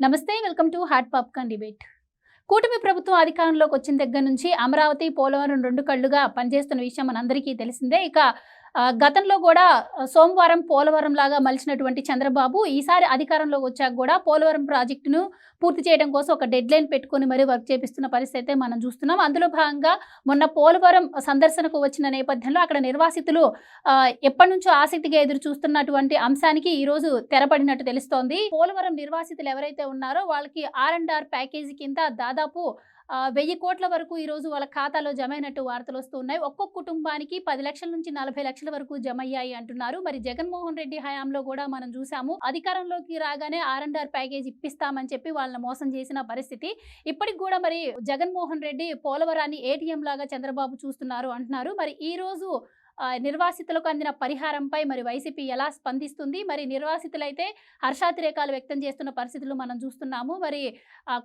నమస్తే welcome to hot popcorn debate. కూటమి ప్రభుత్వం అధికారంలోకి వచ్చిన దగ్గర నుంచి అమరావతి పోలవరం రెండు కళ్ళుగా పనిచేస్తున్న విషయం మనందరికీ తెలిసిందే. ఇక గతంలో కూడా సోమవారం పోలవరం లాగా మలిచినటువంటి చంద్రబాబు ఈసారి అధికారంలో వచ్చాక కూడా పోలవరం ప్రాజెక్టును పూర్తి చేయడం కోసం ఒక డెడ్ లైన్ పెట్టుకొని మరీ వర్క్ చేపిస్తున్న పరిస్థితి అయితే మనం చూస్తున్నాం. అందులో భాగంగా మొన్న పోలవరం సందర్శనకు వచ్చిన నేపథ్యంలో అక్కడ నిర్వాసితులు ఎప్పటి నుంచో ఆసక్తిగా ఎదురు చూస్తున్నటువంటి అంశానికి ఈ రోజు తెరపడినట్టు తెలుస్తోంది. పోలవరం నిర్వాసితులు ఎవరైతే ఉన్నారో వాళ్ళకి ఆర్ అండ్ ఆర్ ప్యాకేజీ కింద దాదాపు వెయ్యి కోట్ల వరకు ఈ రోజు వాళ్ళ ఖాతాలో జమ అయినట్టు వార్తలు వస్తూ ఉన్నాయి. ఒక్కొక్క కుటుంబానికి పది లక్షల నుంచి నలభై లక్షల వరకు జమ అయ్యాయి అంటున్నారు. మరి జగన్మోహన్ రెడ్డి హయాంలో కూడా మనం చూసాము అధికారంలోకి రాగానే ఆర్ అండ్ ఆర్ ప్యాకేజ్ ఇప్పిస్తామని చెప్పి వాళ్ళని మోసం చేసిన పరిస్థితి. ఇప్పటికి కూడా మరి జగన్మోహన్ రెడ్డి పోలవరాన్ని ఏటీఎం లాగా చంద్రబాబు చూస్తున్నారు అంటున్నారు. మరి ఈ రోజు నిర్వాసితులకు అందిన పరిహారంపై మరి వైసీపీ ఎలా స్పందిస్తుంది? మరి నిర్వాసితులైతే హర్షాతిరేకాలు వ్యక్తం చేస్తున్న పరిస్థితులు మనం చూస్తున్నాము. మరి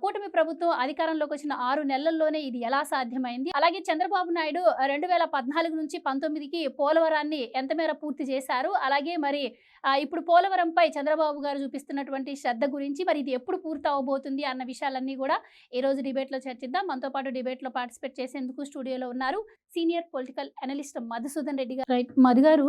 కూటమి ప్రభుత్వం అధికారంలోకి వచ్చిన ఆరు నెలల్లోనే ఇది ఎలా సాధ్యమైంది? అలాగే చంద్రబాబు నాయుడు రెండు వేల పద్నాలుగు నుంచి పంతొమ్మిదికి పోలవరాన్ని ఎంత మేర పూర్తి చేశారు? అలాగే మరి ఇప్పుడు పోలవరంపై చంద్రబాబు గారు చూపిస్తున్నటువంటి శ్రద్ధ గురించి మరి ఇది ఎప్పుడు పూర్తి అవబోతుంది అన్న విషయాలన్నీ కూడా ఈ రోజు డిబేట్లో చర్చిద్దాం. మనతో పాటు డిబేట్లో పార్టిసిపేట్ చేసేందుకు స్టూడియోలో ఉన్నారు senior political analyst Madhusudan Reddy garu. Right Madhu గారు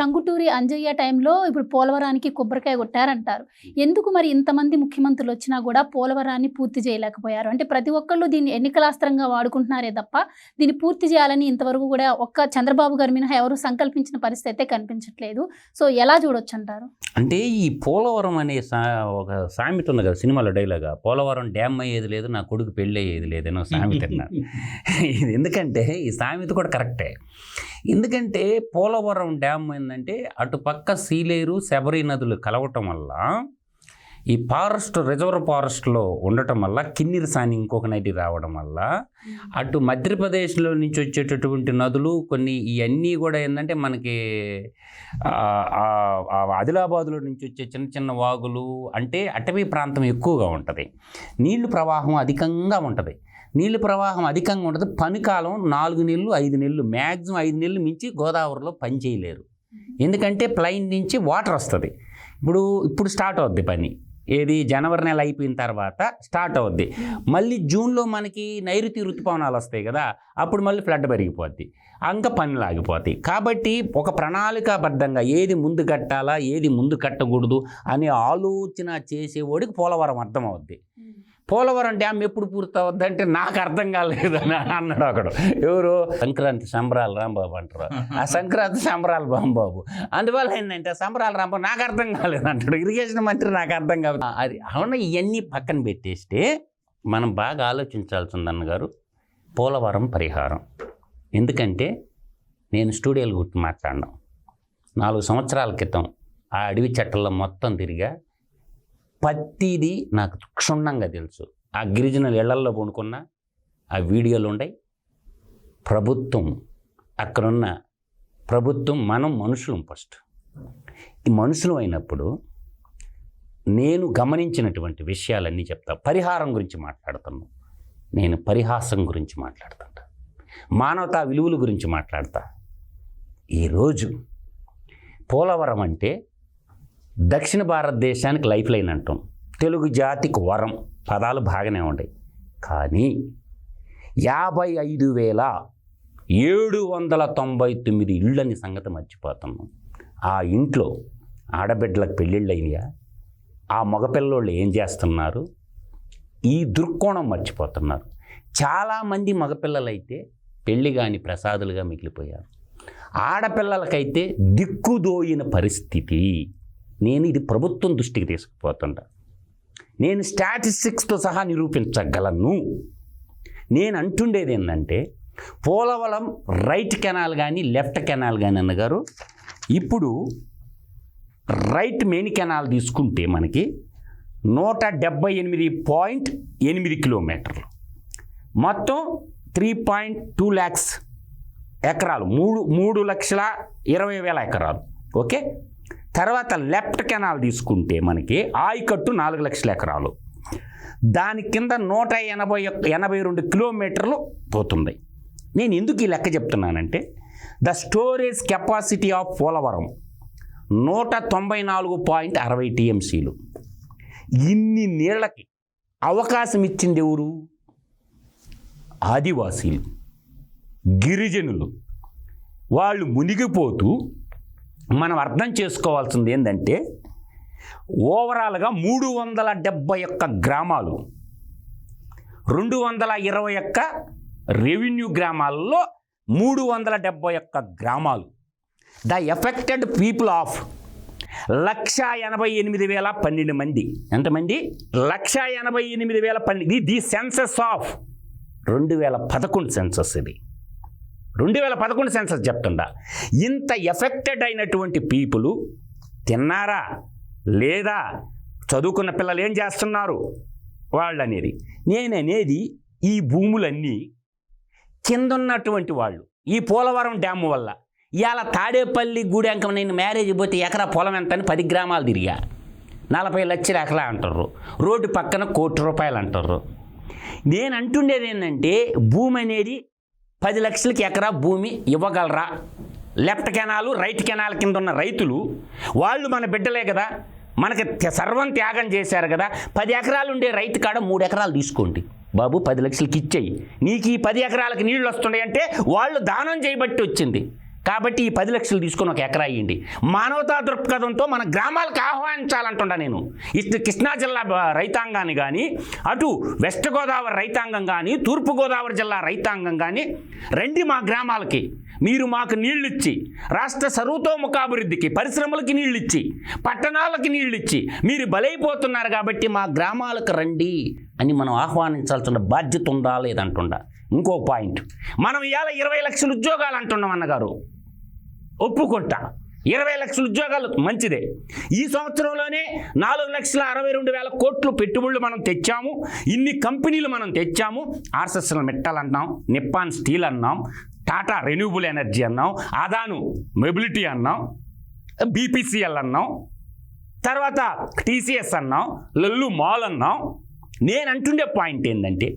టంగుటూరి అంజయ్య టైంలో ఇప్పుడు పోలవరానికి కొబ్బరికాయ కొట్టారంటారు. ఎందుకు మరి ఇంతమంది ముఖ్యమంత్రులు వచ్చినా కూడా పోలవరాన్ని పూర్తి చేయలేకపోయారు? అంటే ప్రతి ఒక్కళ్ళు దీన్ని ఎన్నికలాస్త్రంగా వాడుకుంటున్నారే తప్ప దీన్ని పూర్తి చేయాలని ఇంతవరకు కూడా ఒక్క చంద్రబాబు గారి మినహా ఎవరు సంకల్పించిన పరిస్థితి అయితే కనిపించట్లేదు. సో ఎలా చూడొచ్చు అంటారు అంటే ఈ పోలవరం అనే సా ఒక సామెత ఉంది కదా సినిమాలో డైలాగా పోలవరం డ్యామ్ అయ్యేది లేదు నా కొడుకు పెళ్ళి అయ్యేది లేదనో సామెత అన్నారు. ఇది ఎందుకంటే ఈ సామెత కూడా కరెక్టే ఎందుకంటే పోలవరం డ్యామ్ ఏంటంటే అటు పక్క సీలేరు శబరి నదులు కలవటం వల్ల ఈ ఫారెస్ట్ రిజర్వ్ ఫారెస్ట్లో ఉండటం వల్ల కిన్నెర సాని ఇంకొక నది రావడం వల్ల అటు మధ్యప్రదేశ్లో నుంచి వచ్చేటటువంటి నదులు కొన్ని ఇవన్నీ కూడా ఏంటంటే మనకి ఆదిలాబాదులో నుంచి వచ్చే చిన్న చిన్న వాగులు అంటే అటవీ ప్రాంతం ఎక్కువగా ఉంటుంది. నీళ్ళు ప్రవాహం అధికంగా ఉంటుంది. నీళ్ళు ప్రవాహం అధికంగా ఉంటుంది. పనికాలం నాలుగు నెలలు ఐదు నెలలు మ్యాక్సిమం ఐదు నెలలు మించి గోదావరిలో పని చేయలేరు. ఎందుకంటే ప్లైన్ నుంచి వాటర్ వస్తుంది. ఇప్పుడు ఇప్పుడు స్టార్ట్ అవుద్ది పని. ఏది? జనవరి నెల అయిపోయిన తర్వాత స్టార్ట్ అవుద్ది. మళ్ళీ జూన్లో మనకి నైరుతి ఋతుపవనాలు వస్తాయి కదా అప్పుడు మళ్ళీ ఫ్లడ్ పెరిగిపోద్ది. అంక పనులు ఆగిపోతాయి కాబట్టి ఒక ప్రణాళికాబద్ధంగా ఏది ముందు కట్టాలా ఏది ముందు కట్టకూడదు అనే ఆలోచన చేసేవాడికి పోలవరం అర్థమవుద్ది. పోలవరం డ్యామ్ ఎప్పుడు పూర్తవుద్ది అంటే నాకు అర్థం కాలేదు అని అన్నాడు ఒకడు ఎవరు? సంక్రాంతి సంబరాలు రాంబాబు అంటారు. ఆ సంక్రాంతి సంబరాలు రాంబాబు. అందువల్ల ఏంటంటే సంబరాలు రాంబాబు నాకు అర్థం కాలేదు అంటాడు. ఇరిగేషన్ మంత్రి నాకు అర్థం కాదు. అది అవును? ఇవన్నీ పక్కన పెట్టేస్తే మనం బాగా ఆలోచించాల్సి ఉంది అన్నగారు పోలవరం పరిహారం. ఎందుకంటే నేను స్టూడియోలు గుర్తు మాట్లాడినాం. నాలుగు సంవత్సరాల క్రితం ఆ అడవి చెట్టల్లో మొత్తం తిరిగా ప్రతిదీ నాకు క్షుణ్ణంగా తెలుసు. ఆ గిరిజనుల ఇళ్ళల్లో పండుకున్న ఆ వీడియోలు ఉన్నాయి ప్రభుత్వం అక్కడున్న ప్రభుత్వం మనం మనుషులం ఫస్ట్ ఈ మనుషులు అయినప్పుడు నేను గమనించినటువంటి విషయాలన్నీ చెప్తా. పరిహారం గురించి మాట్లాడుతున్నాను నేను పరిహాసం గురించి మాట్లాడుతుంటా. మానవతా విలువల గురించి మాట్లాడతా. ఈరోజు పోలవరం అంటే దక్షిణ భారతదేశానికి లైఫ్ లైన్ అంటాం. తెలుగు జాతికి వరం పదాలు బాగానే ఉన్నాయి కానీ యాభై ఐదు వేల ఏడు వందల తొంభై తొమ్మిది ఇళ్ళని సంగతి మర్చిపోతున్నాం ఆ ఇంట్లో ఆడబిడ్డలకు పెళ్ళిళ్ళు అయినాయా? ఆ మగపిల్లోళ్ళు ఏం చేస్తున్నారు? ఈ దృక్కోణం మర్చిపోతున్నారు. చాలామంది మగపిల్లలైతే పెళ్ళి కాని ప్రసాదులుగా మిగిలిపోయారు. ఆడపిల్లలకైతే దిక్కుదోయిన పరిస్థితి. నేను ఇది ప్రభుత్వం దృష్టికి తీసుకుపోతుండ. నేను స్టాటిస్టిక్స్తో సహా నిరూపించగలను. నేను అంటుండేది ఏంటంటే పోలవలం రైట్ కెనాల్ కానీ లెఫ్ట్ కెనాల్ కానీ అన్నగారు ఇప్పుడు రైట్ మెయిన్ కెనాల్ తీసుకుంటే మనకి నూట డెబ్బై ఎనిమిది పాయింట్ ఎనిమిది కిలోమీటర్లు. మొత్తం త్రీ పాయింట్ టూ ల్యాక్స్ ఎకరాలు. మూడు మూడు లక్షల ఇరవై వేల ఎకరాలు. ఓకే? తర్వాత లెఫ్ట్ కెనాల్ తీసుకుంటే మనకి ఆయకట్టు నాలుగు లక్షల ఎకరాలు. దాని కింద నూట ఎనభై ఒక్క- ఎనభై రెండు కిలోమీటర్లు పోతుంది. నేను ఎందుకు ఈ లెక్క చెప్తున్నానంటే the storage capacity of Polavaram నూట తొంభై నాలుగు పాయింట్ అరవై టీఎంసీలు. ఇన్ని నీళ్ళకి అవకాశం ఇచ్చింది ఎవరు? ఆదివాసీలు గిరిజనులు. వాళ్ళు మునిగిపోతూ మనం అర్థం చేసుకోవాల్సింది ఏంటంటే ఓవరాల్గా మూడు వందల డెబ్బై ఒక్క గ్రామాలు రెండు వందల ఇరవై ఒక్క రెవెన్యూ గ్రామాల్లో మూడు వందల డెబ్బై ఒక్క గ్రామాలు. ద ఎఫెక్టెడ్ పీపుల్ ఆఫ్ లక్ష ఎనభై ఎనిమిది వేల పన్నెండు మంది. ఎంతమంది? లక్ష ఎనభై ఎనిమిది వేల పన్నెండు. ది సెన్సస్ ఆఫ్ రెండు వేల పదకొండు సెన్సస్ ఇది. రెండు వేల పదకొండు సెన్సస్ చెప్తుందా? ఇంత ఎఫెక్టెడ్ అయినటువంటి పీపుల్ తిన్నారా? లేదా? చదువుకున్న పిల్లలు ఏం చేస్తున్నారు? వాళ్ళు అనేది నేను అనేది ఈ భూములన్నీ కింద ఉన్నటువంటి వాళ్ళు ఈ పోలవరం డ్యామ్ వల్ల ఇవాళ తాడేపల్లి గూడెంకం నేను మ్యారేజ్ పోతే ఎకరా పొలం ఎంత అని పది గ్రామాలు తిరిగా. నలభై లక్షలు ఎకరా అంటారు రోడ్డు పక్కన కోటి రూపాయలు అంటారు నేను అంటుండేది ఏంటంటే భూమి అనేది పది లక్షలకి ఎకరా భూమి ఇవ్వగలరా? లెఫ్ట్ కెనాలు రైట్ కెనాల్ కింద ఉన్న రైతులు వాళ్ళు మన బిడ్డలే కదా? మనకి సర్వం త్యాగం చేశారు కదా? పది ఎకరాలు ఉండే రైతు కాడ మూడు ఎకరాలు తీసుకోండి. బాబు పది లక్షలకి ఇచ్చేయి. నీకు ఈ పది ఎకరాలకి నీళ్ళు వస్తున్నాయి అంటే వాళ్ళు దానం చేయబట్టి వచ్చింది. కాబట్టి ఈ పది లక్షలు తీసుకొని ఒక ఎకరా ఇవ్వండి మానవతా దృక్పథంతో మన గ్రామాలకు ఆహ్వానించాలంటుండా నేను. ఇటు కృష్ణా జిల్లా రైతాంగాన్ని కానీ అటు వెస్ట్ గోదావరి రైతాంగం కానీ తూర్పు గోదావరి జిల్లా రైతాంగం కానీ రండి మా గ్రామాలకి. మీరు మాకు నీళ్ళు ఇచ్చి రాష్ట్ర సర్వతోముఖాభివృద్ధికి పరిశ్రమలకి నీళ్ళు ఇచ్చి పట్టణాలకి నీళ్ళు ఇచ్చి మీరు బలైపోతున్నారు కాబట్టి మా గ్రామాలకు రండి అని మనం ఆహ్వానించాల్సిన బాధ్యత ఉందా లేదంటుండా. ఇంకో పాయింట్. మనం ఇవాళ ఇరవై లక్షల ఉద్యోగాలు అంటున్నాం అన్నగారు. ఒప్పుకుంటా. ఇరవై లక్షల ఉద్యోగాలు మంచిదే. ఈ సంవత్సరంలోనే నాలుగు లక్షల అరవై రెండు వేల కోట్లు పెట్టుబడులు మనం తెచ్చాము. ఇన్ని కంపెనీలు మనం తెచ్చాము. ఆర్ఎస్ఎస్ఎల్ మెట్టల్ అన్నాం నిప్పాన్ స్టీల్ అన్నాం టాటా రెన్యూబుల్ ఎనర్జీ అన్నాం అదాను మొబిలిటీ అన్నాం బీపీసీఎల్ అన్నాం తర్వాత టీసీఎస్ అన్నాం లల్లు మాల్ అన్నాం. నేను అంటుండే పాయింట్ ఏంటంటే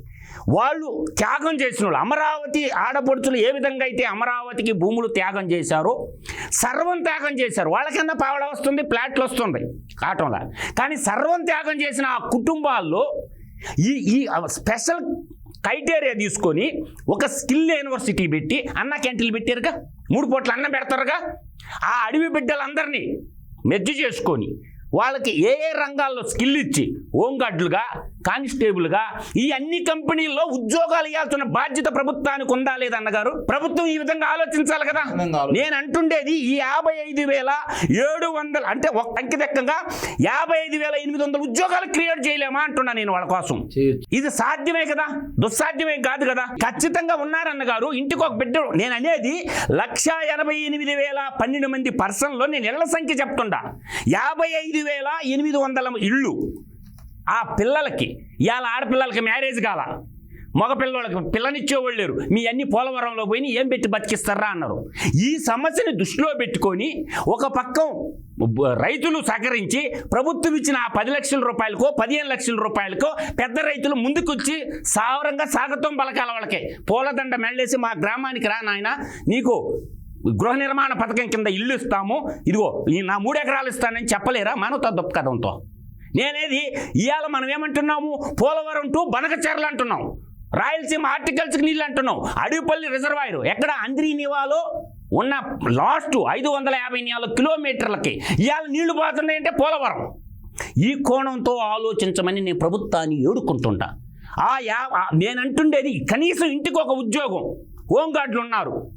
వాళ్ళు త్యాగం చేసిన వాళ్ళు. అమరావతి ఆడపడుచులు ఏ విధంగా అయితే అమరావతికి భూములు త్యాగం చేశారో సర్వం త్యాగం చేశారు. వాళ్ళకన్నా పావడ వస్తుంది ప్లాట్లు వస్తుంది కాటంలా. కానీ సర్వం త్యాగం చేసిన ఆ కుటుంబాల్లో ఈ ఈ స్పెషల్ క్రైటీరియా తీసుకొని ఒక స్కిల్ యూనివర్సిటీ పెట్టి అన్న క్యాంటీన్లు పెట్టారుగా. మూడు పూట్ల అన్నం పెడతారుగా. ఆ అడవి బిడ్డలందరినీ మెజ్జు చేసుకొని వాళ్ళకి ఏ ఏ రంగాల్లో స్కిల్ ఇచ్చి హోంగార్డులుగా కానిస్టేబుల్గా ఈ అన్ని కంపెనీల్లో ఉద్యోగాలు ఇవ్వాల్సిన బాధ్యత ప్రభుత్వానికి ఉందా లేదన్నగారు ప్రభుత్వం ఈ విధంగా ఆలోచించాలి కదా. నేను అంటుండేది ఈ యాభై ఐదు వేల ఏడు వందల అంటే ఒక అంకెదెక్కంగా యాభై ఐదు వేల ఎనిమిది వందల ఉద్యోగాలు క్రియేట్ చేయలేమా అంటున్నా నేను వాళ్ళ కోసం. ఇది సాధ్యమే కదా? దుస్సాధ్యమేం కాదు కదా? ఖచ్చితంగా ఉన్నారన్న గారు ఇంటికి ఒక బిడ్డ నేను అనేది లక్ష ఎనభై ఎనిమిది వేల పన్నెండు మంది పర్సన్లో నేను ఇళ్ళ సంఖ్య చెప్తుండా. యాభై ఐదు వేల ఎనిమిది వందల ఇళ్ళు. ఆ పిల్లలకి ఇవాళ ఆడపిల్లలకి మ్యారేజ్ కాల. మగ పిల్లలకి పిల్లనిచ్చేవాళ్ళు లేరు. మీ అన్ని పోలవరంలో పోయి ఏం పెట్టి బతికిస్తారా అన్నారు. ఈ సమస్యని దృష్టిలో పెట్టుకొని ఒక పక్కం రైతులు సహకరించి ప్రభుత్వం ఇచ్చిన ఆ పది లక్షల రూపాయలకో పదిహేను లక్షల రూపాయలకో పెద్ద రైతులు ముందుకొచ్చి సావరంగా సాగతం పలకాల వాళ్ళకి. పూలదండ మెళ్ళేసి మా గ్రామానికి రా నాయన నీకు గృహ నిర్మాణ పథకం కింద ఇల్లు ఇస్తాము. ఇదిగో ఈ నా మూడు ఎకరాలు ఇస్తానని చెప్పలేరా? మానవతా దృక్పథంతో నేనేది? ఇవాళ మనం ఏమంటున్నాము పోలవరం టు బనకచెర్ల అంటున్నాం. రాయలసీమ ఆర్టికల్స్కి నీళ్ళు అంటున్నాం. అడవిపల్లి రిజర్వాయర్. ఎక్కడ? అంద్రీ నివాలో ఉన్న లాస్ట్ ఐదు వందల యాభై నాలుగు కిలోమీటర్లకి. ఇవాళ నీళ్ళు పోతున్నాయంటే పోలవరం. ఈ కోణంతో ఆలోచించమని నేను ప్రభుత్వాన్ని ఏడుకుంటుంటా ఆ యా నేనంటుండేది నేను అంటుండేది కనీసం ఇంటికి ఒక ఉద్యోగం. హోంగార్డులు ఉన్నారు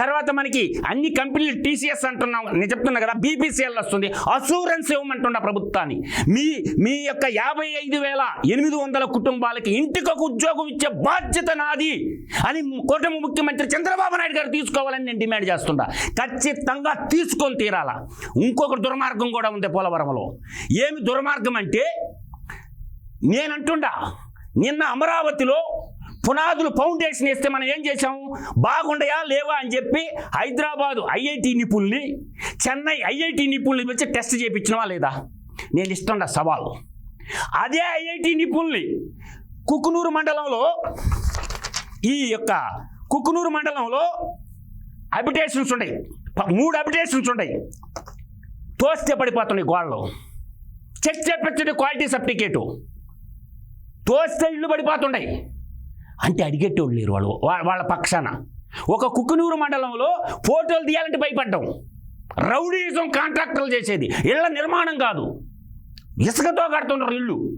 తర్వాత మనకి అన్ని కంపెనీలు టీసీఎస్ అంటున్నాం. నేను చెప్తున్నా కదా బీపీసీఎల్ వస్తుంది. అసూరెన్స్ ఇవ్వమంటున్న ప్రభుత్వాన్ని? మీ మీ యొక్క యాభై ఐదు వేల ఎనిమిది వందల కుటుంబాలకి ఇంటికి ఒక ఉద్యోగం ఇచ్చే బాధ్యత నాది అని కూటమి ముఖ్యమంత్రి చంద్రబాబు నాయుడు గారు తీసుకోవాలని నేను డిమాండ్ చేస్తుంటా ఖచ్చితంగా తీసుకొని తీరాల. ఇంకొక దుర్మార్గం కూడా ఉంది పోలవరంలో. ఏమి దుర్మార్గం అంటే నేనంటుండా నిన్న అమరావతిలో పునాదులు ఫౌండేషన్ వేస్తే మనం ఏం చేసాము బాగుండయా లేవా అని చెప్పి హైదరాబాదు ఐఐటి నిపుణుల్ని చెన్నై ఐఐటి నిపుణుల్ని వచ్చి టెస్ట్ చేయించినవా లేదా? నేను ఇష్టం సవాలు. అదే ఐఐటి నిపుణుల్ని కుకునూరు మండలంలో ఈ యొక్క కుకునూరు మండలంలో అబిటేషన్స్ ఉన్నాయి ప- మూడు అబిటేషన్స్ ఉన్నాయి తోస్తే పడిపోతున్నాయి గోడలు. చెక్ చేపించండి క్వాలిటీ సర్టిఫికేటు తోస్తే ఇల్లు పడిపోతుండయి అంటే అడిగేటోళ్ళు లేరు వాళ్ళు. వాళ్ళ పక్షాన. ఒక కుక్కునూరు మండలంలో ఫోటోలు తీయాలంటే భయపడ్డాం. రౌడీజం కాంట్రాక్టర్లు చేసేది. ఇళ్ళ నిర్మాణం కాదు. ఇసుకతో కడుతున్నారు ఇల్లు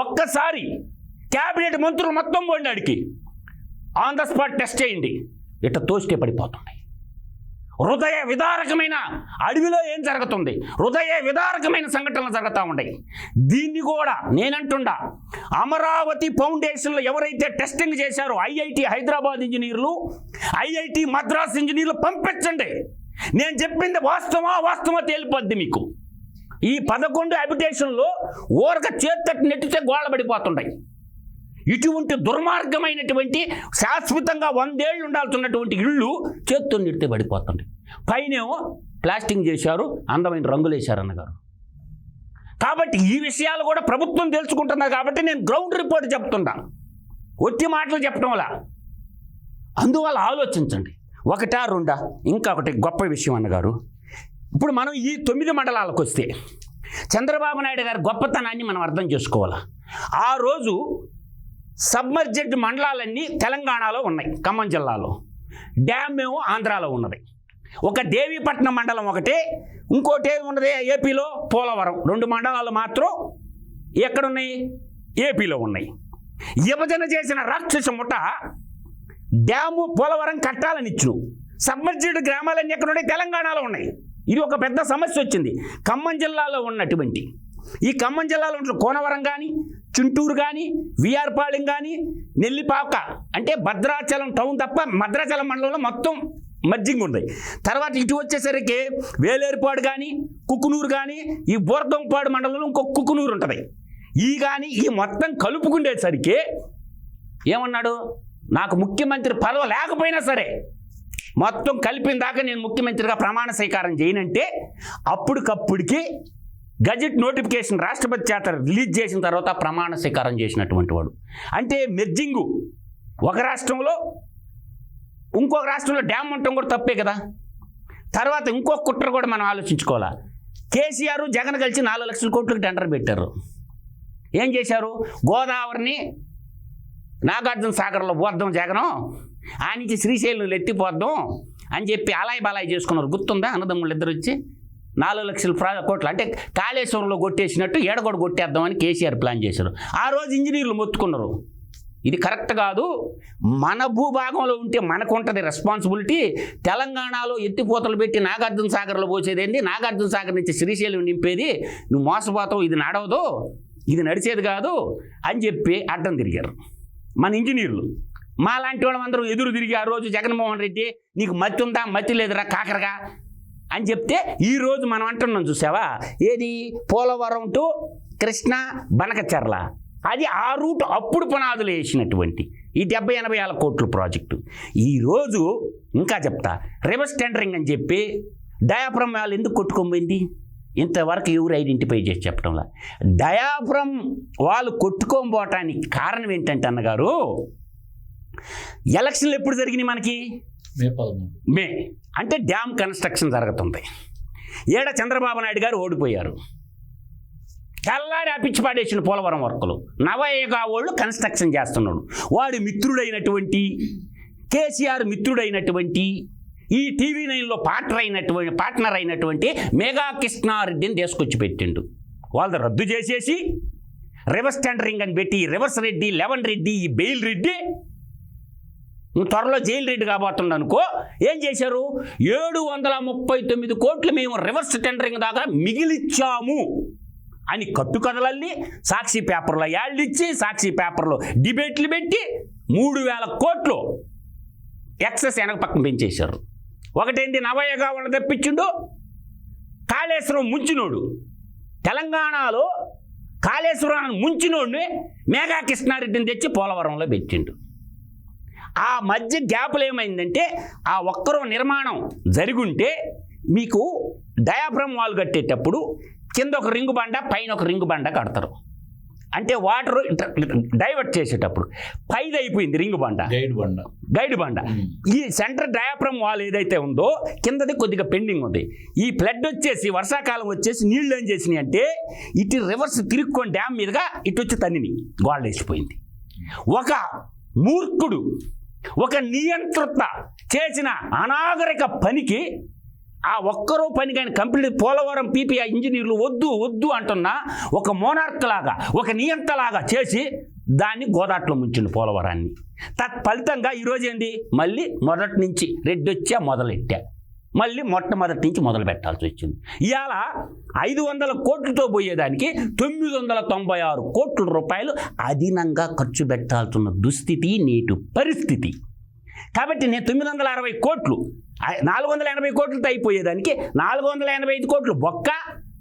ఒక్కసారి క్యాబినెట్ మంత్రులు మొత్తం పోండి అడికి ఆన్ ద స్పాట్ టెస్ట్ చేయండి. ఇట్ట తోస్తే పడిపోతుంది. హృదయ విదారకమైన అడవిలో ఏం జరుగుతుంది? హృదయ విదారకమైన సంఘటనలు జరుగుతూ ఉన్నాయి. దీన్ని కూడా నేనంటుండా. అమరావతి ఫౌండేషన్లో ఎవరైతే టెస్టింగ్ చేశారో ఐఐటి హైదరాబాద్ ఇంజనీర్లు ఐఐటి మద్రాస్ ఇంజనీర్లు పంపించండి. నేను చెప్పింది వాస్తవా వాస్తవా తేలిపోద్ది మీకు. ఈ పదకొండు అబిటేషన్లో ఊరక చేతట్టు నెట్టితే గోళ్ళ పడిపోతుంటాయి ఇటువంటి దుర్మార్గమైనటువంటి శాశ్వతంగా వందేళ్ళు ఉండాల్సినటువంటి ఇళ్ళు చేత్తో నిడితే పడిపోతుంది పైనేమో ప్లాస్టింగ్ చేశారు అందమైన రంగులు వేశారు అన్నగారు. కాబట్టి ఈ విషయాలు కూడా ప్రభుత్వం తెలుసుకుంటున్నారు కాబట్టి నేను గ్రౌండ్ రిపోర్ట్ చెప్తున్నా. ఒట్టి మాటలు చెప్పడం వల్ల. అందువల్ల ఆలోచించండి. ఒకటా రెండా? ఇంకా ఒకటి గొప్ప విషయం అన్నగారు. ఇప్పుడు మనం ఈ తొమ్మిది మండలాలకు వస్తే చంద్రబాబు నాయుడు గారి గొప్పతనాన్ని మనం అర్థం చేసుకోవాలి? ఆ రోజు సబ్మర్జెడ్ మండలాలన్నీ తెలంగాణలో ఉన్నాయి ఖమ్మం జిల్లాలో. డ్యామ్ ఏమో ఆంధ్రాలో ఉన్నది. ఒక దేవీపట్నం మండలం ఒకటే ఇంకోటి ఏది ఉన్నది? ఏపీలో పోలవరం. రెండు మండలాలు మాత్రం ఎక్కడున్నాయి? ఏపీలో ఉన్నాయి. విభజన చేసిన రాక్షస ముఠ డ్యాము పోలవరం కట్టాలని ఇచ్చు సబ్మర్జెడ్ గ్రామాలన్నీ ఎక్కడ ఉన్నాయి తెలంగాణలో ఉన్నాయి. ఇది ఒక పెద్ద సమస్య వచ్చింది. ఖమ్మం జిల్లాలో ఉన్నటువంటి ఈ ఖమ్మం జిల్లాలో ఉన్న కోనవరం కానీ చుంటూరు కానీ విఆర్పాళెం కానీ నెల్లిపాక అంటే భద్రాచలం టౌన్ తప్ప భద్రాచలం మండలంలో మొత్తం మర్జింగ్ ఉంది. తర్వాత ఇటు వచ్చేసరికి వేలేరుపాడు కానీ కుక్కునూరు కానీ ఈ బోర్గంపాడు మండలంలో ఇంకొక కుక్కునూరు ఉంటుంది. ఈ కానీ ఈ మొత్తం కలుపుకుండేసరికి ఏమన్నాడు? నాకు ముఖ్యమంత్రి పదవ లేకపోయినా సరే మొత్తం కలిపిన దాకా నేను ముఖ్యమంత్రిగా ప్రమాణ స్వీకారం చేయనంటే అప్పటికప్పుడికి గజెట్ నోటిఫికేషన్ రాష్ట్రపతి చేత రిలీజ్ చేసిన తర్వాత ప్రమాణ స్వీకారం చేసినటువంటి వాడు. అంటే మెర్జింగు ఒక రాష్ట్రంలో ఇంకొక రాష్ట్రంలో డ్యామ్ ఉండటం కూడా తప్పే కదా. తర్వాత ఇంకొక కుట్ర కూడా మనం ఆలోచించుకోవాలా. కేసీఆర్ జగన్ కలిసి నాలుగు లక్షల కోట్లకు టెండర్ పెట్టారు. ఏం చేశారు? గోదావరిని నాగార్జున సాగర్లో పోద్దాం జగనం ఆ నుంచి శ్రీశైలం ఎత్తిపోద్దాం అని చెప్పి అలాయ్ బాలాయ్ చేసుకున్నారు. గుర్తుందా? అన్నదమ్ముళ్ళు ఇద్దరు వచ్చి నాలుగు లక్షల కోట్లు. అంటే కాళేశ్వరంలో కొట్టేసినట్టు ఏడ కూడా కొట్టేద్దామని కేసీఆర్ ప్లాన్ చేశారు. ఆ రోజు ఇంజనీర్లు మొత్తుకున్నారు. ఇది కరెక్ట్ కాదు. మన భూభాగంలో ఉంటే మనకు ఉంటుంది రెస్పాన్సిబిలిటీ. తెలంగాణలో ఎత్తిపోతలు పెట్టి నాగార్జున సాగర్లో పోసేదేంది నాగార్జున సాగర్ నుంచి శ్రీశైలం నింపేది. నువ్వు మోసపోతావు ఇది నడవదు ఇది నడిచేది కాదు అని చెప్పి అడ్డం తిరిగారు మన ఇంజనీర్లు. మా లాంటి వాళ్ళందరూ ఎదురు తిరిగి ఆ రోజు జగన్మోహన్ రెడ్డి నీకు మత్తి ఉందా? మత్తి లేదురా కాకరగా. అని చెప్తే ఈరోజు మనం అంటున్నాం చూసావా? ఏది? పోలవరం టు కృష్ణ బనకచర్ల. అది ఆ రూట్ అప్పుడు పునాదులు వేసినటువంటి ఈ డెబ్బై ఎనభై వేల కోట్ల ప్రాజెక్టు. ఈరోజు ఇంకా చెప్తా రివర్స్ టెండరింగ్ అని చెప్పి డయాఫ్రమ్ వాళ్ళు ఎందుకు కొట్టుకోబోయింది ఇంతవరకు ఎవరు ఐడెంటిఫై చేసి చెప్పడంలా డయాఫ్రమ్ వాళ్ళు కొట్టుకోబోటానికి కారణం ఏంటంటే అన్నగారు ఎలక్షన్లు ఎప్పుడు జరిగినాయి మనకి? మే పదమూడు. మే. అంటే డ్యామ్ కన్స్ట్రక్షన్ జరుగుతుంది. ఏడ చంద్రబాబు నాయుడు గారు ఓడిపోయారు. తెల్లారి ఆ పాడేసిన పోలవరం వర్కులు. నవయగా వాళ్ళు కన్స్ట్రక్షన్ చేస్తున్నాడు. వాడి మిత్రుడైనటువంటి కేసీఆర్ మిత్రుడైనటువంటి ఈ టీవీ నైన్లో పార్ట్నర్ అయినటువంటి పార్ట్నర్ అయినటువంటి మెగా కృష్ణారెడ్డిని తీసుకొచ్చి పెట్టిండు. వాళ్ళది రద్దు చేసేసి రివర్స్ టెండరింగ్ అని పెట్టి రివర్స్ రెడ్డి లెవెన్ రెడ్డి ఈ బెయిల్ రెడ్డి నువ్వు త్వరలో జైలు రెడ్డి కాబోతుంది అనుకో ఏం చేశారు? ఏడు వందల ముప్పై తొమ్మిది కోట్లు మేము రివర్స్ టెండరింగ్ దాకా మిగిలిచ్చాము అని కట్టుకథలల్లి సాక్షి పేపర్లో యాళ్ళు ఇచ్చి సాక్షి పేపర్లో డిబేట్లు పెట్టి మూడు వేల కోట్లు ఎక్సెస్ వెనక పక్కన పెంచేశారు. ఒకటేంటి నవయగా ఉన్న తెప్పించిండు కాళేశ్వరం ముంచినోడు. తెలంగాణలో కాళేశ్వరాన్ని ముంచినోడిని మేఘా కృష్ణారెడ్డిని తెచ్చి పోలవరంలో పెట్టిండు. ఆ మధ్య గ్యాప్లు ఏమైందంటే ఆ ఒక్కరో నిర్మాణం జరుగుంటే మీకు డయాఫ్రమ్ వాల్ కట్టేటప్పుడు కింద ఒక రింగు బండ పైన ఒక రింగు బండ కడతారు. అంటే వాటర్ డైవర్ట్ చేసేటప్పుడు పైది అయిపోయింది రింగ్ బండ. గైడ్ బండ. గైడ్ బండ. ఈ సెంటర్ డయాఫ్రమ్ వాల్ ఏదైతే ఉందో కిందది కొద్దిగా పెండింగ్ ఉంది. ఈ ఫ్లడ్ వచ్చేసి వర్షాకాలం వచ్చేసి నీళ్ళు ఏం చేసినాయి అంటే ఇటు రివర్స్ తిరుక్కొని డ్యామ్ మీదుగా ఇటు వచ్చి తన్నిని గోడ వేసిపోయింది ఒక మూర్ఖుడు ఒక నియంత్రిత చేసిన అనాగరిక పనికి ఆ ఒక్కరో పని కానీ కంప్లీట్ పోలవరం పీపీఐ ఇంజనీర్లు వద్దు వద్దు అంటున్నా ఒక మోనార్క్ లాగా ఒక నియంతలాగా చేసి దాన్ని గోదాట్లో ముంచిండు పోలవరాన్ని. తత్ఫలితంగా ఈరోజు ఏంది? మళ్ళీ మొదటి నుంచి రెడ్డి వచ్చా మొదలెట్టా. మళ్ళీ మొట్టమొదటి నుంచి మొదలు పెట్టాల్సి వచ్చింది. ఇవాళ ఐదు వందల కోట్లతో పోయేదానికి తొమ్మిది వందల తొంభై ఆరు కోట్ల రూపాయలు అదనంగా ఖర్చు పెట్టాల్సిన దుస్థితి నేటి పరిస్థితి. కాబట్టి నేను తొమ్మిది వందల అరవై కోట్లు నాలుగు వందల ఎనభై కోట్లతో అయిపోయేదానికి నాలుగు వందల ఎనభై ఐదు కోట్లు బొక్క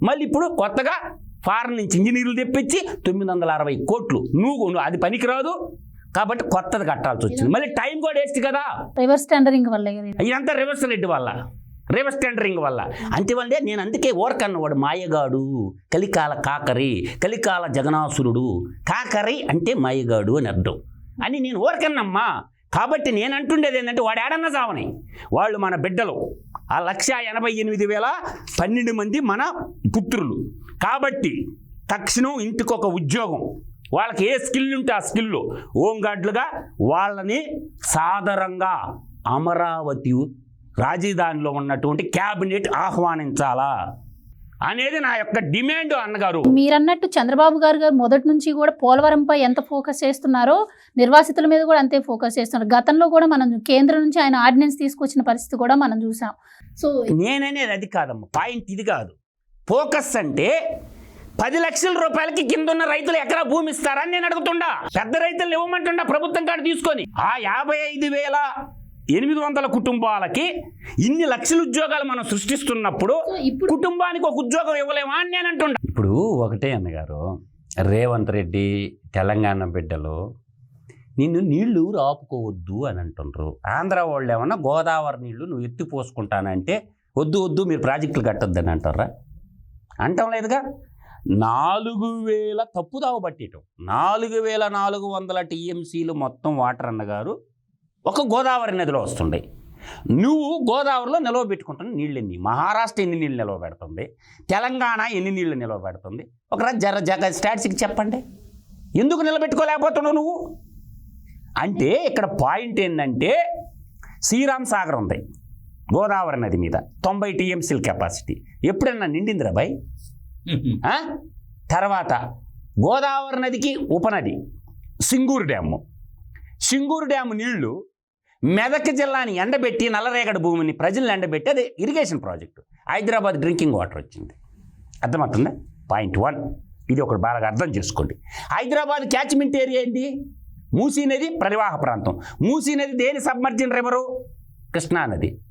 మళ్ళీ ఇప్పుడు కొత్తగా ఫారెన్ నుంచి ఇంజనీర్లు తెప్పించి తొమ్మిది వందల అరవై కోట్లు. నువ్వు నువ్వు అది పనికిరాదు. కాబట్టి కొత్తది కట్టాల్సి వచ్చింది. మళ్ళీ టైం కూడా వేస్ట్ కదా. రివర్స్ టెండరింగ్ వల్ల. ఇదంతా రివర్స్ రెడ్డి వల్ల. రివర్స్ టెండరింగ్ వల్ల. అంతేవందే నేను అందుకే ఓరకన్నవాడు మాయగాడు కలికాల కాకరి కలికాల జగనాసురుడు. కాకరి అంటే మాయగాడు అని అర్థం. అని నేను ఓరకన్నమ్మా. కాబట్టి నేను అంటుండేది ఏంటంటే వాడు ఏడన్నా చావని. వాళ్ళు మన బిడ్డలు. ఆ లక్ష ఎనభై ఎనిమిది వేల పన్నెండు మంది మన పుత్రులు. కాబట్టి తక్షణం ఇంటికి ఒక ఉద్యోగం. వాళ్ళకి ఏ స్కిల్ ఉంటే ఆ స్కిల్ హోంగార్డులుగా వాళ్ళని సాదరంగా అమరావతి రాజధానిలో ఉన్నటువంటి క్యాబినెట్ ఆహ్వానించాలా అనేది నా యొక్క డిమాండ్ అన్నగారు. మీరన్నట్టు చంద్రబాబు గారు గారు మొదటి నుంచి కూడా పోలవరంపై ఎంత ఫోకస్ చేస్తున్నారో నిర్వాసితుల మీద కూడా అంతే ఫోకస్ చేస్తున్నారు. గతంలో కూడా మనం కేంద్రం నుంచి ఆయన ఆర్డినెన్స్ తీసుకొచ్చిన పరిస్థితి కూడా మనం చూసాం. సో నేననేది అది కాదమ్మా. పాయింట్ ఇది కాదు. ఫోకస్ అంటే పది లక్షల రూపాయలకి కింద ఉన్న రైతులు ఎకరా భూమి ఇస్తారని నేను అడుగుతుండా. పెద్ద రైతులు ఇవ్వమంటుండా ప్రభుత్వం కాడ తీసుకొని. ఆ యాభై ఐదు వేల ఎనిమిది వందల కుటుంబాలకి ఇన్ని లక్షల ఉద్యోగాలు మనం సృష్టిస్తున్నప్పుడు కుటుంబానికి ఒక ఉద్యోగం ఇవ్వలేమా అని నేను అంటుండా. ఇప్పుడు ఒకటే అన్నగారు రేవంత్ రెడ్డి తెలంగాణ బిడ్డలు నిన్ను నీళ్ళు ఆపుకోవద్దు అని అంటుండ్రు. ఆంధ్ర వాళ్ళు ఏమన్నా గోదావరి నీళ్ళు నువ్వు ఎత్తి పోసుకుంటానంటే వద్దు వద్దు మీరు ప్రాజెక్టులు కట్టొద్దని అంటారా? అంటాం లేదుగా? నాలుగు వేల తప్పుదావ పట్టేయటం నాలుగు వేల నాలుగు వందల టీఎంసీలు మొత్తం వాటర్ అన్నగారు ఒక గోదావరి నదిలో వస్తుండే. నువ్వు గోదావరిలో నిలవ పెట్టుకుంటున్న నీళ్ళు ఎన్ని? మహారాష్ట్ర ఎన్ని నీళ్ళు నిలవ పెడుతుంది? తెలంగాణ ఎన్ని నీళ్ళు నిలవ పెడుతుంది? ఒక జర జగ స్టాట్స్కి చెప్పండి. ఎందుకు నిలబెట్టుకోలేకపోతున్నావు నువ్వు? అంటే ఇక్కడ పాయింట్ ఏంటంటే శ్రీరామ్ సాగర్ ఉంది. గోదావరి నది మీద తొంభై టీఎంసీల కెపాసిటీ. ఎప్పుడన్నా నిండిందిరా బాయ్? తర్వాత గోదావరి నదికి ఉపనది సింగూరు డ్యాము. సింగూరు డ్యాము నీళ్ళు మెదక్ జిల్లాని ఎండబెట్టి నల్లరేగడి భూమిని ప్రజల్ని ఎండబెట్టి అది irrigation project Hyderabad drinking water వచ్చింది. అర్థమవుతుందా? Point one. ఇది ఒకటి బాగా అర్థం చేసుకోండి. హైదరాబాద్ క్యాచ్మెంట్ ఏరియా ఏంటి? మూసీ నది ప్రవాహ ప్రాంతం. మూసీ నది దేని సబ్మర్జిన్ రివరు? కృష్ణానది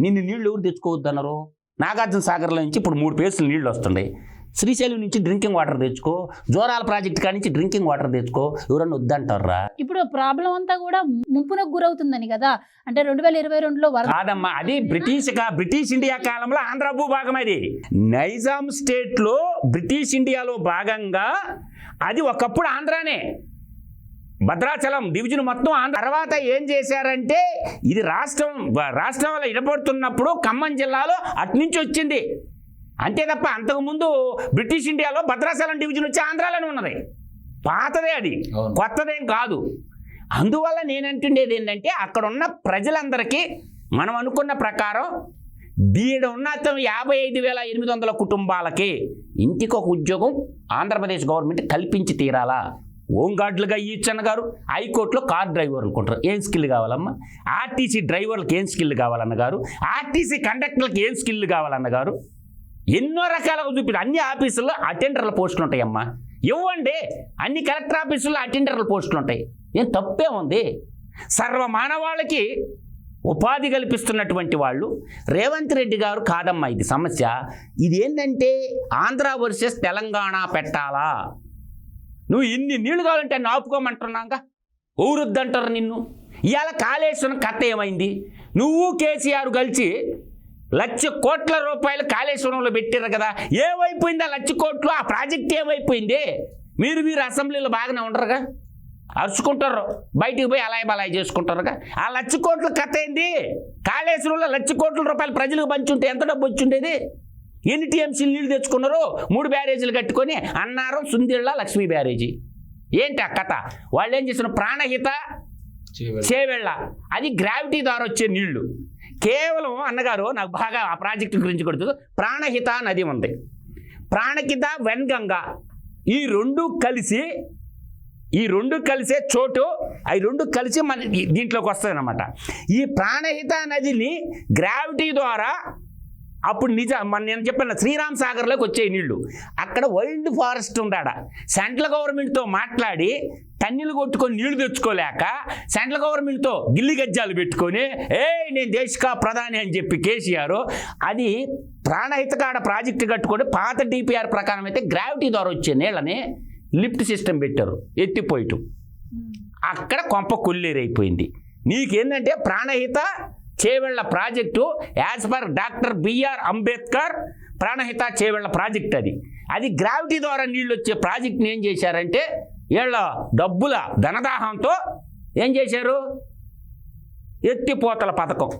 నిన్ను నీళ్ళు ఎవరు తెచ్చుకోవద్దన్నారు? నాగార్జున సాగర్లో నుంచి ఇప్పుడు మూడు పేసులు నీళ్ళు వస్తున్నాయి శ్రీశైలం నుంచి డ్రింకింగ్ వాటర్ తెచ్చుకో జోరాల ప్రాజెక్ట్ కాడి నుంచి డ్రింకింగ్ వాటర్ తెచ్చుకో ఎవరన్నా వద్దంటారా? ఇప్పుడు ప్రాబ్లం అంతా కూడా ముంపునకు గురవుతుందని కదా. అంటే రెండు వేల ఇరవై రెండులో కాదమ్మా అది బ్రిటిష్ బ్రిటిష్ ఇండియా కాలంలో ఆంధ్ర భూభాగం అది. నైజాం స్టేట్లో బ్రిటిష్ ఇండియాలో భాగంగా అది ఒకప్పుడు ఆంధ్రానే. భద్రాచలం డివిజన్ మొత్తం ఆంధ్ర తర్వాత ఏం చేశారంటే ఇది రాష్ట్రం రాష్ట్రం వల్ల ఇడబడుతున్నప్పుడు ఖమ్మం జిల్లాలో అట్నుంచి వచ్చింది. అంతే తప్ప అంతకుముందు బ్రిటిష్ ఇండియాలో భద్రాచలం డివిజన్ వచ్చి ఆంధ్రాలోనే ఉన్నది. పాతదే అది. కొత్తదేం కాదు. అందువల్ల నేనంటుండేది ఏంటంటే అక్కడ ఉన్న ప్రజలందరికీ మనం అనుకున్న ప్రకారం బీడ ఉన్నతం యాభై ఐదు వేల ఎనిమిది వందల కుటుంబాలకి ఇంటికి ఒక ఉద్యోగం ఆంధ్రప్రదేశ్ గవర్నమెంట్ కల్పించి తీరాలా? ఓంగాడ్లుగా ఈచన్న గారు హైకోర్టులో కార్ డ్రైవర్లు కొంటారు ఏం స్కిల్ కావాలమ్మా? ఆర్టీసీ డ్రైవర్లకు ఏం స్కిల్ కావాలన్న గారు? ఆర్టీసీ కండక్టర్లకు ఏం స్కిల్ కావాలన్న గారు? ఎన్నో రకాలుగా చూపి అన్ని ఆఫీసుల్లో అటెండర్ల పోస్టులు ఉంటాయమ్మా. ఇవ్వండి. అన్ని కలెక్టర్ ఆఫీసుల్లో అటెండర్ల పోస్టులు ఉంటాయి. ఏం తప్పే ఉంది? సర్వ మానవాళికి ఉపాధి కల్పిస్తున్నటువంటి వాళ్ళు రేవంత్ రెడ్డి గారు కాదమ్మా ఇది సమస్య. ఇది ఏంటంటే ఆంధ్ర వర్సెస్ తెలంగాణ పెట్టాలా? నువ్వు ఇన్ని నీళ్ళు కావాలంటే నాపుకోమంటున్నాక ఊరుద్దంటారు నిన్ను. ఇవాళ కాళేశ్వరం కథ ఏమైంది? నువ్వు కేసీఆర్ కలిసి లక్ష కోట్ల రూపాయలు కాళేశ్వరంలో పెట్టారు కదా ఏమైపోయింది ఆ లక్ష కోట్లు? ఆ ప్రాజెక్ట్ ఏమైపోయింది? మీరు మీరు అసెంబ్లీలో బాగానే ఉండరుగా? అరుచుకుంటారు. బయటికి పోయి అలాయ్ బలాయి చేసుకుంటారుగా? ఆ లక్ష కోట్ల కథ ఏంది? కాళేశ్వరంలో లక్ష కోట్ల రూపాయలు ప్రజలకు పంచుంటే ఎంత డబ్బు వచ్చుండేది? ఎన్ని టీఎంసీలు నీళ్ళు తెచ్చుకున్నారు మూడు బ్యారేజీలు కట్టుకొని అన్నారం సుందిళ్ళ లక్ష్మీ బ్యారేజీ. ఏంటి ఆ కథ? వాళ్ళు ఏం చేసిన ప్రాణహిత చేవెళ్ళ. అది గ్రావిటీ ద్వారా వచ్చే నీళ్ళు. కేవలం అన్నగారు నాకు బాగా ఆ ప్రాజెక్టు గురించి కూడా తెలుసు. ప్రాణహిత నది ఉంది. ప్రాణహిత వెన్గంగా. ఈ రెండు కలిసి ఈ రెండు కలిసే చోటు అవి రెండు కలిసి మన దీంట్లోకి వస్తుంది అనమాట ఈ ప్రాణహిత నదిని గ్రావిటీ ద్వారా అప్పుడు నిజ మన నేను చెప్పాను శ్రీరామ్ సాగర్లోకి వచ్చాయి నీళ్ళు అక్కడ వైల్డ్ ఫారెస్ట్ ఉందాడ సెంట్రల్ గవర్నమెంట్తో మాట్లాడి టన్నులు కొట్టుకొని నీళ్ళు తెచ్చుకోలేక సెంట్రల్ గవర్నమెంట్తో గిల్లి గజ్జాలు పెట్టుకొని ఏ నేను దేశకా ప్రధాని అని చెప్పి కేసీఆర్ అది ప్రాణహితకాడ ప్రాజెక్టు కట్టుకొని పాత డిపిఆర్ ప్రకారం అయితే గ్రావిటీ ద్వారా వచ్చే నీళ్ళని లిఫ్ట్ సిస్టమ్ పెట్టారు. ఎత్తిపోయటం అక్కడ కొంప కొల్లేరైపోయింది. నీకేంటంటే Pranahita Chevella project as per doctor BR Ambedkar Pranahita Chevella project అది. అది గ్రావిటీ ద్వారా నీళ్ళు వచ్చే ప్రాజెక్ట్ని ఏం చేశారంటే వీళ్ళ డబ్బుల ధనదాహంతో ఏం చేశారు? ఎత్తిపోతల పథకం.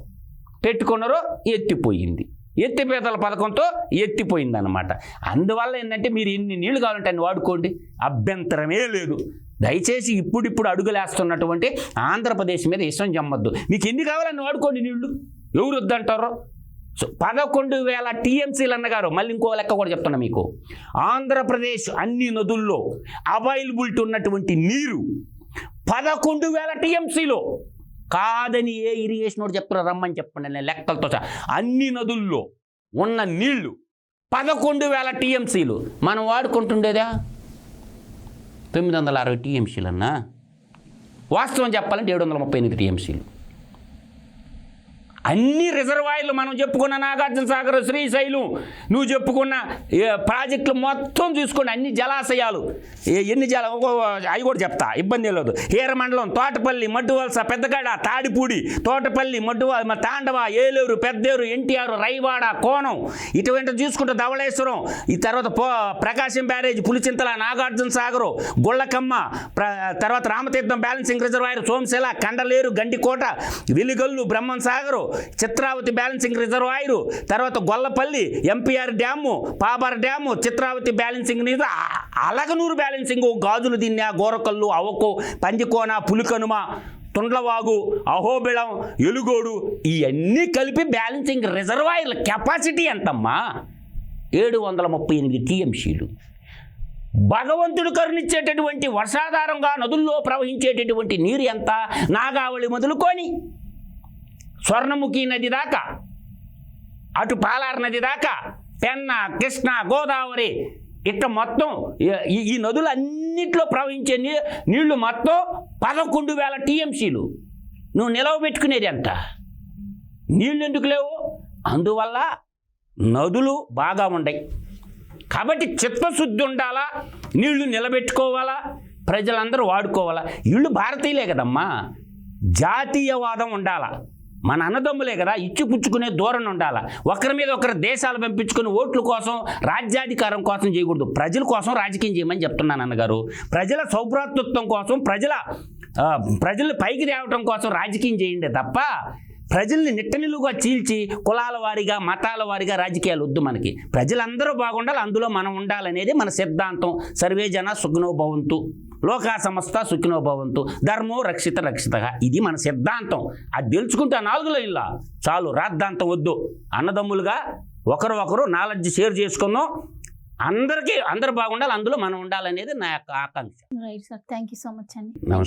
పెట్టుకున్నారు ఎత్తిపోయింది. ఎత్తిపోతల పథకంతో ఎత్తిపోయింది అనమాట అందువల్ల ఏంటంటే మీరు ఎన్ని నీళ్ళు కావాలంటే అన్ని వాడుకోండి. అభ్యంతరమే లేదు. దయచేసి ఇప్పుడిప్పుడు అడుగులేస్తున్నటువంటి ఆంధ్రప్రదేశ్ మీద ఇష్టం జమ్మద్దు. మీకు ఎన్ని కావాలని వాడుకోండి నీళ్ళు ఎవరు వద్దంటారో? సో పదకొండు వేల టీఎంసీలు అన్నగారు మళ్ళీ ఇంకో లెక్క కూడా చెప్తున్నా మీకు. ఆంధ్రప్రదేశ్ అన్ని నదుల్లో అవైలబిలిటీ ఉన్నటువంటి నీరు పదకొండు వేల టీఎంసీలో. కాదని ఏ ఇరిగేషన్ వాడు చెప్తున్నా రమ్మని చెప్పండి నేను లెక్కలతో అన్ని నదుల్లో ఉన్న నీళ్ళు పదకొండు వేల టీఎంసీలు. మనం వాడుకుంటుండేదా? తొమ్మిది వందల అరవై టీఎంసీలు అన్నా వాస్తవం చెప్పాలంటే ఏడు వందల ముప్పై ఎనిమిది టీఎంసీలు అన్ని రిజర్వాయర్లు మనం చెప్పుకున్న నాగార్జున సాగర్ శ్రీశైలం నువ్వు చెప్పుకున్న ఏ, ప్రాజెక్టులు మొత్తం చూసుకోండి అన్ని జలాశయాలు. ఏ- ఎన్ని జల అవి కూడా చెప్తా ఇబ్బంది లేదు. హీరమండలం తోటపల్లి మడ్డువలస పెద్దగడ తాడిపూడి తోటపల్లి మడ్డువ తాండవ ఏలూరు పెద్దేరు ఎన్టీఆర్ రైవాడ కోణం. ఇటువంటి చూసుకుంటే ధవళేశ్వరం ఈ తర్వాత పో ప్రకాశం బ్యారేజ్ పులిచింతల నాగార్జున సాగరు గుళ్ళకమ్మ ప్ర తర్వాత Ramatheertham balancing reservoir Somasila Kandaleru Gandikota Veligallu Brahmam Sagar Chitravathi balancing reservoir తర్వాత గొల్లపల్లి ఎంపీఆర్ డ్యాము పాపర్ డ్యాము చిత్రావతి బ్యాలెన్సింగ్ నిజ అలగనూరు బ్యాలెన్సింగ్ గాజులు దిన్నె గోరకల్లు అవకు పందికోన పులికనుమ తుండ్లవాగు అహోబిళం ఎలుగోడు ఇవన్నీ కలిపి బ్యాలెన్సింగ్ రిజర్వాయర్ల కెపాసిటీ ఎంతమ్మా? ఏడు వందల ముప్పై ఎనిమిది టీఎంసీలు. భగవంతుడు కరుణించేటటువంటి వర్షాధారంగా నదుల్లో ప్రవహించేటటువంటి నీరు ఎంత? నాగావళి మొదలుకొని స్వర్ణముఖి నది దాకా అటు పాలార్ నది దాకా పెన్న కృష్ణ గోదావరి ఇట్ట మొత్తం ఈ- నదులు అన్నింటిలో ప్రవహించే నీ నీళ్ళు మొత్తం పదకొండు వేల టీఎంసీలు. నువ్వు నిలవ పెట్టుకునేది ఎంత? నీళ్ళు ఎందుకు లేవు? అందువల్ల నదులు బాగా ఉండయి. కాబట్టి చిత్తశుద్ధి ఉండాలా నీళ్ళు నిలబెట్టుకోవాలా ప్రజలందరూ వాడుకోవాలా. ఇళ్ళు భారతీయులే కదమ్మా. జాతీయవాదం ఉండాలా. మన అన్నదమ్ములే కదా ఇచ్చి పుచ్చుకునే ఉండాల. ఒకరి మీద ఒకరు దేశాలు పంపించుకుని ఓట్ల కోసం రాజ్యాధికారం కోసం చేయకూడదు. ప్రజల కోసం రాజకీయం చేయమని చెప్తున్నాను అన్నగారు ప్రజల సౌభ్రాతృత్వం కోసం ప్రజల ప్రజల్ని పైకి తేవటం కోసం రాజకీయం చేయండి తప్ప ప్రజల్ని నిట్టనిలుగా చీల్చి కులాల వారీగా మతాల వారీగా రాజకీయాలు వద్దు మనకి. ప్రజలందరూ బాగుండాలి అందులో మనం ఉండాలనేది మన సిద్ధాంతం. సర్వే జన లోకా సంస్థ సుఖినో భవంతు. ధర్మో రక్షిత రక్షిత. ఇది మన సిద్ధాంతం. అది తెలుసుకుంటే ఆ నాలుగులో ఇలా చాలు రాద్ధాంతం వద్దు. అన్నదమ్ములుగా ఒకరు ఒకరు నాలెడ్జ్ షేర్ చేసుకుందాం. అందరికీ అందరూ బాగుండాలి అందులో మనం ఉండాలనేది నా యొక్క ఆకాంక్ష. Right sir thank you so much అండి